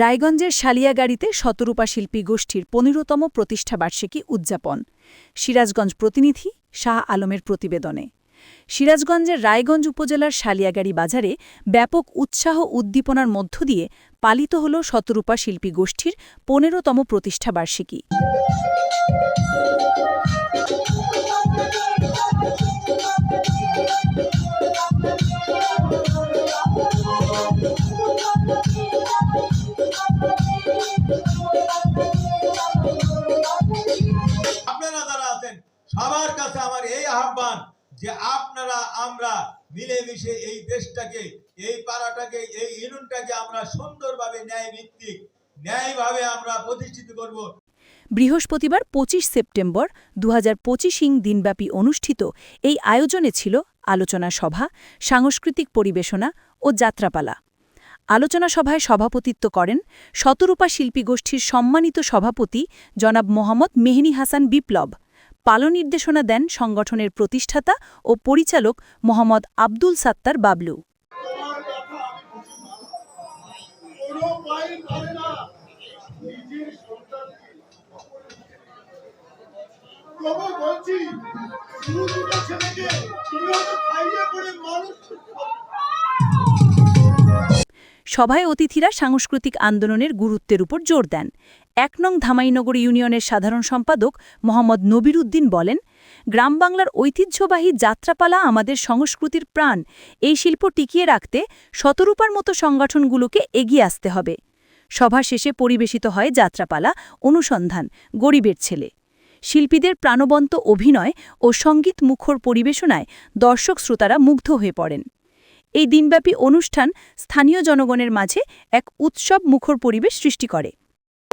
রায়গঞ্জের শালিয়াগাড়িতে শতরূপা শিল্পী গোষ্ঠীর পনেরোতম প্রতিষ্ঠাবার্ষিকী উদযাপন। সিরাজগঞ্জ প্রতিনিধি শাহ আলমের প্রতিবেদনে। সিরাজগঞ্জের রায়গঞ্জ উপজেলার শালিয়াগাড়ি বাজারে ব্যাপক উৎসাহ উদ্দীপনার মধ্য দিয়ে পালিত হল শতরূপা শিল্পী গোষ্ঠীর পনেরোতম প্রতিষ্ঠাবার্ষিকী সবার কাছে আমার এই আহ্বান যে আপনারা, আমরা মিলেমিশে এই দেশটাকে, এই পাড়াটাকে, এই ইউনিয়নটাকে আমরা সুন্দরভাবে ন্যায় ভিত্তিক ন্যায়ভাবে আমরা প্রতিষ্ঠিত করব। বৃহস্পতিবার ২৫ সেপ্টেম্বর দু ইং দিনব্যাপী অনুষ্ঠিত এই আয়োজনে ছিল আলোচনা সভা, সাংস্কৃতিক পরিবেশনা ও যাত্রাপালা। আলোচনা সভায় সভাপতিত্ব করেন শতরূপা শিল্পী গোষ্ঠীর সম্মানিত সভাপতি জনাব মোহাম্মদ মেহনি হাসান বিপ্লব। পালনির্দেশনা দেন সংগঠনের প্রতিষ্ঠাতা ও পরিচালক মোহাম্মদ আব্দুল সাত্তার বাবলু। সভায় অতিথিরা সাংস্কৃতিক আন্দোলনের গুরুত্বের উপর জোর দেন। এক নং ধামাইনগর ইউনিয়নের সাধারণ সম্পাদক মোহাম্মদ নবিরুদ্দিন বলেন গ্রাম বাংলার ঐতিহ্যবাহী যাত্রাপালা আমাদের সংস্কৃতির প্রাণ। এই শিল্প টিকিয়ে রাখতে শতরূপার মতো সংগঠনগুলোকে এগিয়ে আসতে হবে। সভা শেষে পরিবেশিত হয় যাত্রাপালা, অনুসন্ধান, গরিবের ছেলে। শিল্পীদের প্রাণবন্ত অভিনয় ও সংগীত মুখর পরিবেশনায় দর্শক শ্রোতারা মুগ্ধ হয়ে পড়েন। এই দিনব্যাপী অনুষ্ঠান স্থানীয় জনগণের মাঝে এক উৎসব মুখর পরিবেশ সৃষ্টি করে।